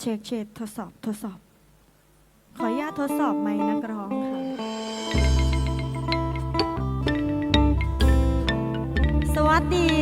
เช็คเช็คทดสอบทดสอบ ขออนุญาตทดสอบไมค์นักร้องค่ะ สวัสดี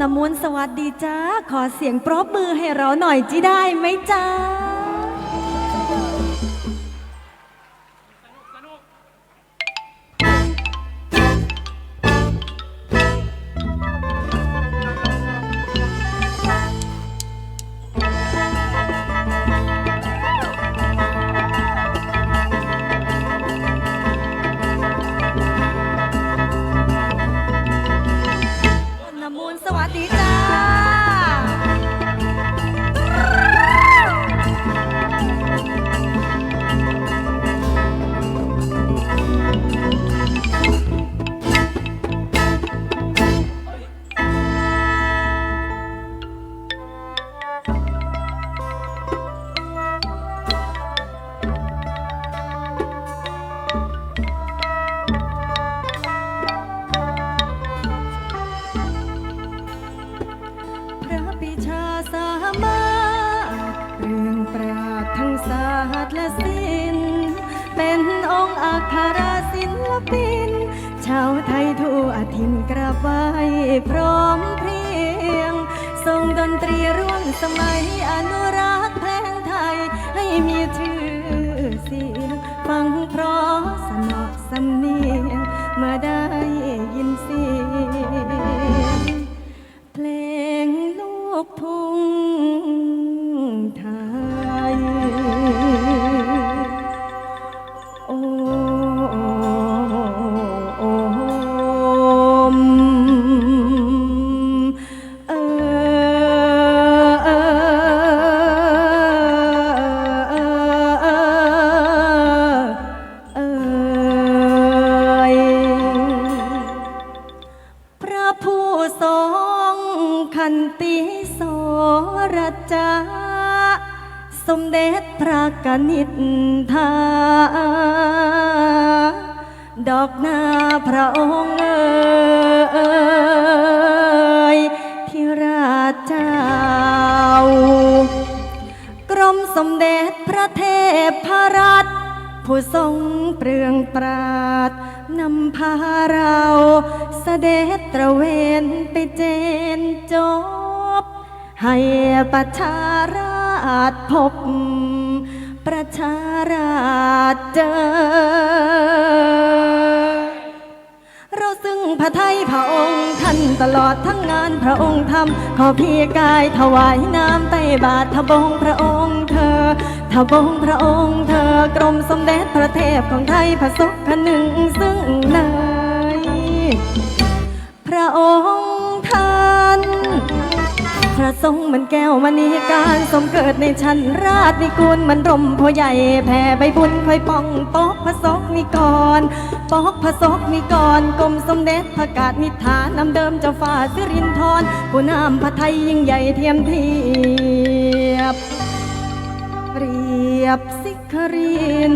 น้ำมนสวัสดีจ้า ขอเสียงปรบมือให้เราหน่อยจีได้ไหมจ้าาสตร์และศิลป์เป็นองค์อัครศิลปิน ชาวไทยทั่วถิ่นกราบไหว้พร้อมเพรียง ทรงดนตรีร่วมสมัยอนุรักษ์เพลงไทย ให้มีชื่อเสียง ฟังเพราะสนอสำเนียง เมื่อได้ยินเสียง เพลงลูกทุ่ง ขันติโสรจาสมเด็จพระกนิษฐา ดอกนาพระองค์เอ่ยที่ราชเจ้ากรมสมเด็จพระเทพพรัตผู้ทรงเปลืองปราด นำพาเราเสด็จตระเวนไปเจนจบ ให้ประชาราชพบ ประชาราชเจอ เราซึ่งพระไทยพระองค์ท่านตลอดทั้งงานพระองค์ทำขอพี่กายถวายน้ำไต้บาททบงพระองค์เธอ ทบงพระองค์เธอกรมสมเด็จพระเทพของไทยพระศกพระหนึ่งซึ่งในพระองค์ท่านพระทรงมันแก้วมณีการสมเกิดในชั้นราชนิกูลมันร่มโพใหญ่แผ่ใบบุญคอยป้องปอกพระศกนิกรปอกพระศกนิกรกรมสมเด็จพระกาศนิฐานนำเดิมเจ้าฟ้าสิรินทรผู้นำพระไทยยิ่งใหญ่เทียมเทียบ เปรียบสิคริน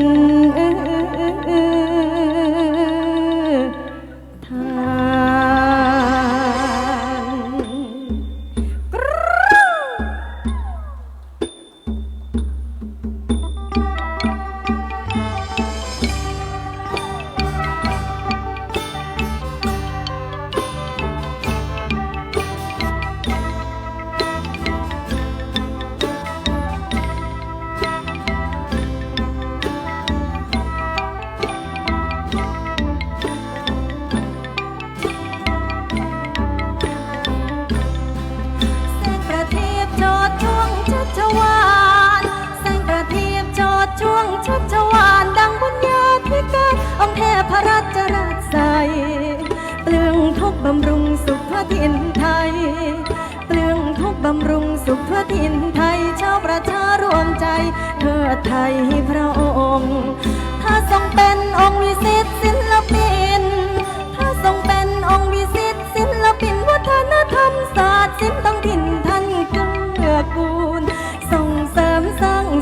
องค์เทพรัตนราชใสเปลืองทุกบำรุงสุขทั่วถิ่นไทยเปลืองทุกบำรุงสุขทั่วถิ่นไทยชาวประชารวมใจเทิดไทยพระองค์ ถ้าทรงเป็นองค์วิสิตศิลปิน ถ้าทรงเป็นองค์วิสิตศิลปินวัฒนธรรมศาสตร์ศิลป์ต้องถิ่นท่านเกื้อกูล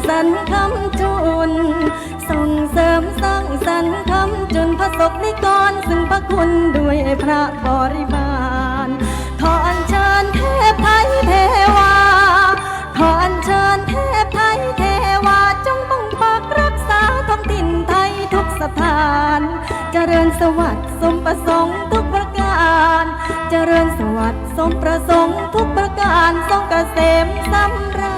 สรรค์คำจุนส่งเสริมสร้าง สรรค์คำจนพระศกนิกร ซึ่งพระคุณด้วยพระบริบาล ขออัญเชิญเทพไทยเทวา ขออัญเชิญเทพไทยเทวาจงปกปักรักษาท้องถิ่นไทยทุกสถาน เจริญสวัสดิ์สมประสงค์ทุกประการ เจริญสวัสดิ์สมประสงค์ทุกประการทรงเกษมสำราญ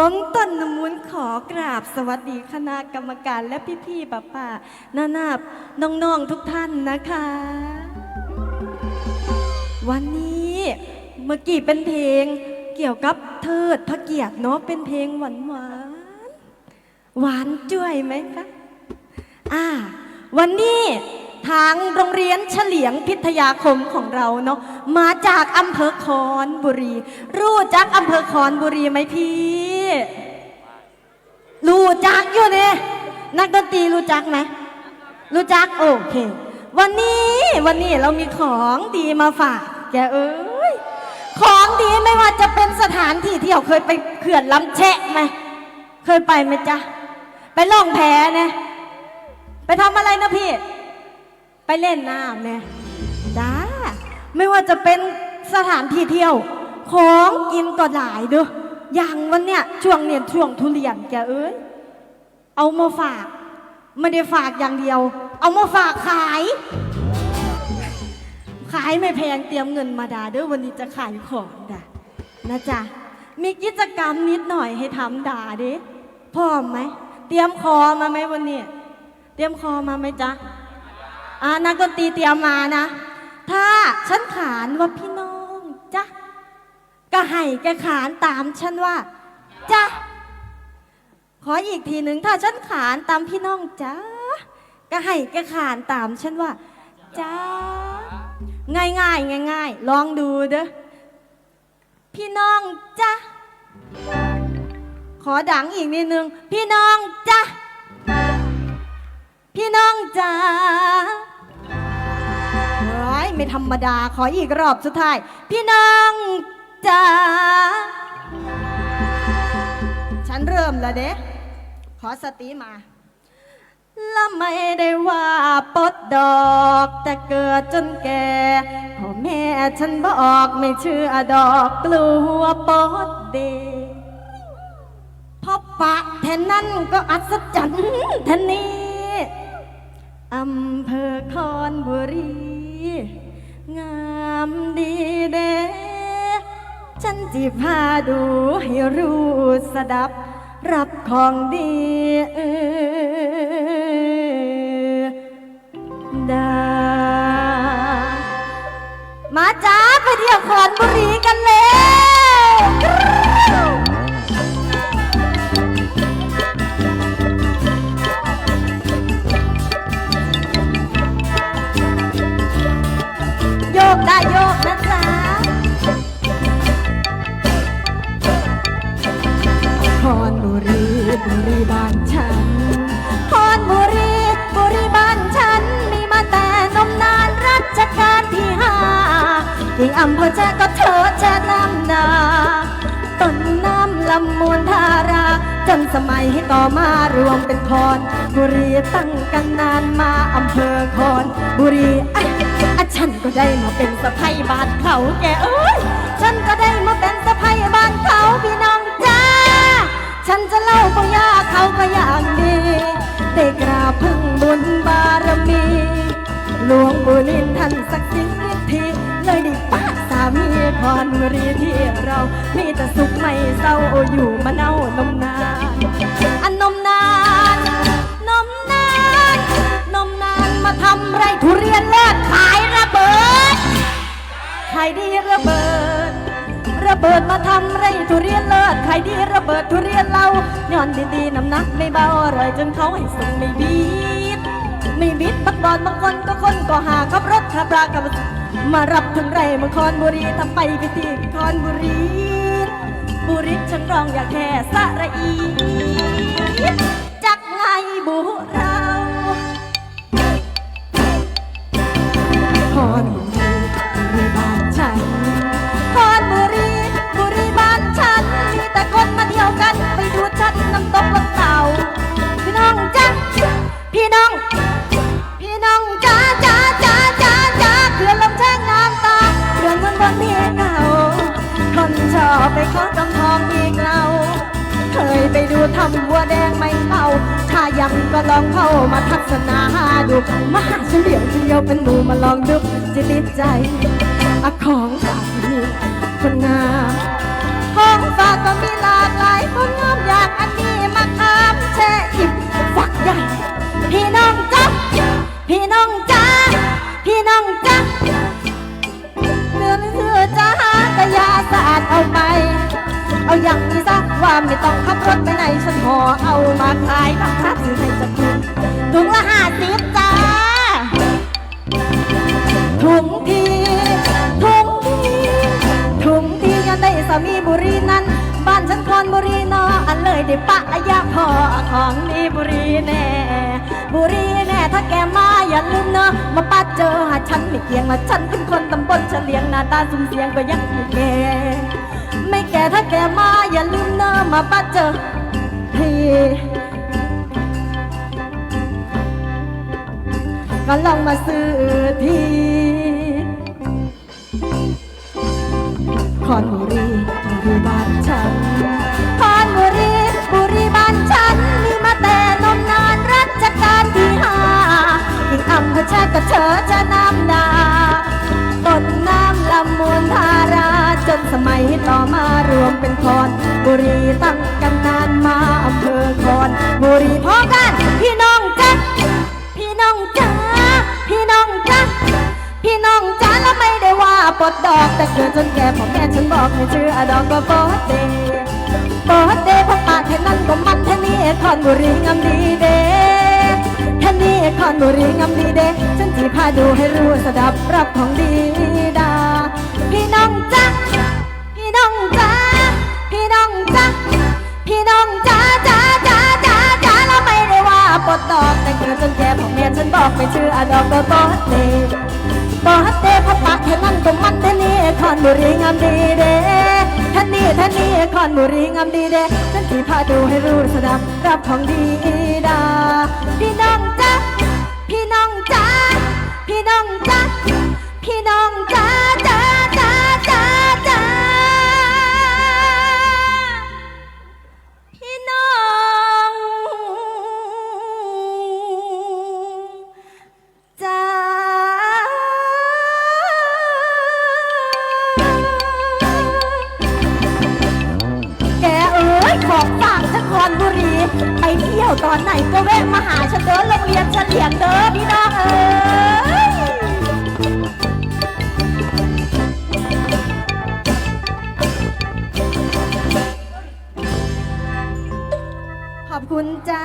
วงต้นนมูลขอกราบสวัสดีคณะกรรมการและพี่ๆป้าป้านานาบน้องๆทุกท่านนะคะ วันนี้เมื่อกี้เป็นเพลงเกี่ยวกับเทิดพระเกียรติเนาะเป็นเพลงหวานหวานหวานจ้วยไหมคะอ่า วันนี้ ทางโรงเรียนเฉลียงพิทยาคมของเราเนาะมาจากอำเภอคอนบุรี รู้จักอำเภอคอนบุรีไหมพี่ รู้จักอยู่เนี่ยนักดนตรีรู้จักไหมรู้จักโอเค วันนี้วันนี้เรามีของดีมาฝากแกเอ้ยของดีไม่ว่าจะเป็นสถานที่ที่เราเคยไปเขื่อนลำแชะไหมเคยไปไหมจ๊ะไปล่องแพเนี่ยไปทำอะไรนะพี่ ไปเล่นน้ำเนี่ยจ้าไม่ว่าจะเป็นสถานที่เที่ยว ของกินก็หลายเด้ออย่างวันเนี้ยช่วงเนี่ยช่วงทุเรียนแกเอ้ยเอามาฝากไม่ได้ฝากอย่างเดียว เอามาฝากขาย ขายไม่แพงเตรียมเงินมาดาเด้อวันนี้จะขายของดานะจ๊ะมีกิจกรรมนิดหน่อยให้ทำดาเด้พร้อมไหมเตรียมคอมาไหมวันนี้เตรียมคอมาไหมจ๊ะ อ่านักดนตรีเตรียมมานะ ถ้าฉันขานว่าพี่น้องจ๊ะก็ให้แกขานตามฉันว่าจ๊ะขออีกทีหนึ่งถ้าฉันขานตามพี่น้องจ๊ะก็ให้แกขานตามฉันว่าจ๊ะง่ายง่ายง่ายง่ายลองดูเด้อพี่น้องจ๊ะขอดังอีกนิดนึง พี่น้องจ๊ะพี่น้องจ๋าเฮ้ย ไม่ธรรมดาขออีกรอบสุดท้าย พี่น้องจ๋าฉันเริ่มแล้วเด้ขอสติมาและไม่ได้ว่าปดดอกแต่เกิดจนแก่พ่อแม่ฉันบอกไม่เชื่อดอกกลัวปดเดพอปะแทนนั้นก็อัศจรรย์แทนนี้อำเภอคอนบุรี งามดีเด้ฉันจีพาดูให้รู้สดับรับของดีเออดามาจ้าไปเที่ยวขอนบุรีกันเลย แจ้ก็เธอแจ้น้ำนาต้นน้ำลำมูลทารา จนสมัยให้ต่อมารวมเป็นคอน บุรีตั้งกันนานมาอำเภอคอน บุรีอะอะฉันก็ได้มาเป็นสะพ้ยบ้านเขาแกเอ้ยฉันก็ได้มาเป็นสะพ้ยบ้านเขาพี่น้องจ้าฉันจะเล่าปังยาเขาก็อย่างดีได้กราบพึ่งบุญบารมี หลวงบุรินท่านศักดิ์สิทธิ์ทธิเลยด้ป้า มีคอนบุรีที่เรา มีแต่สุขไม่เศร้าอยู่มาเน่านมนานอันนมนานนมนานนมนานมาทำไรทุเรียนเลิศขายระเบิดขายดีระเบิด ระเบิดมาทำไรทุเรียนเลิศขายดีระเบิดทุเรียนเราย้อนดีๆน้ำหนักไม่เบาอร่อยจนเขาให้ส่งไม่บีดไม่บิดบักบอลบางคนก็คนก็หาขับรถขับรากับ มารับถึงไรเมืองคอนบุรีทำไปพิธีคอนบุรี บุรีฉันร้องอยากแค่สระอี ดูทำบัวแดงไม่เมาถ้ายังก็ลองเข้ามาทัศนาดู มาหาเฉลียวเดียวเป็นหมูมาลองดูจะติดใจอะของฝากมีคนงามของฝากก็มีหลากหลายคนงามอย่างอันนี้มาคามแช่อิ่มฝักใหญ่ พี่น้องจ๊ะพี่น้องจ้าพี่น้องจ้า ไม่ต้องขับรถไปไหนฉันห่อเอามาขายราคาซื้อให้จะคุณถุงละห้าสิบจ้าถุงทีถุงทีถุงทียันได้สามีบุรีนั้น บ้านฉันคอนบุรีนออันเลยได้ปะยาพอของดีบุรีแน่บุรีแน่ถ้าแกมาอย่าลืมเนอะมาปัดเจอหาฉันไม่เกี่ยงมาฉันเป็นคนตำบลเฉลียงหน้าตาสุ่มเสียงก็ยังไม่แก่ ไม่แก่ถ้าแก่มา อย่าลืมเนอะมาปัดเจอพี่ก็ลองมาซื้อทีคอนบุรีบุรีบ้านฉันคอนบุรีบุรีบ้านฉันมีมาแต่ บุรีตั้งกำนานมาอำเภอคอนบุรีพร้อกันพี่น้องจ๊ะพี่น้องจ้าพี่น้องจ้าพี่น้องจ้าแล้วไม่ได้ว่าปดดอก แต่เกิดจนแก่พ่อแม่ฉันบอกให้ชื่ออดอกก็ปดเดปดเดพอปากแค่นั้นก็มันแค่นี้คอนบุรีงามดีเดแค่นี้คอนบุรีงามดีเดฉันที่พาดูให้รู้สดับรับของดีดาพี่น้องจ้าพี่น้องจ้า ได้ว่าปลดอกแต่เกิดจนแก่พ่อแม่ฉันบอกไม่ชื่ออดอกก็ปดเดปดเดพอปากแค่นั้นก็มันแค่นี้คอนบุรีงามดีเดท่านี้ท่านี้คอนบุรีงามดีเดฉันที่พาดูให้รู้สดับรับของดีดาพี่น้องจ้าพี่น้องจ้าพี่น้องจ้าพี่น้องจ้า ไปเที่ยวตอนไหนก็แวะมาหาฉันเด้อโรงเรียนเฉลียงเด้อพี่น้องเอ้ยขอบคุณจ้า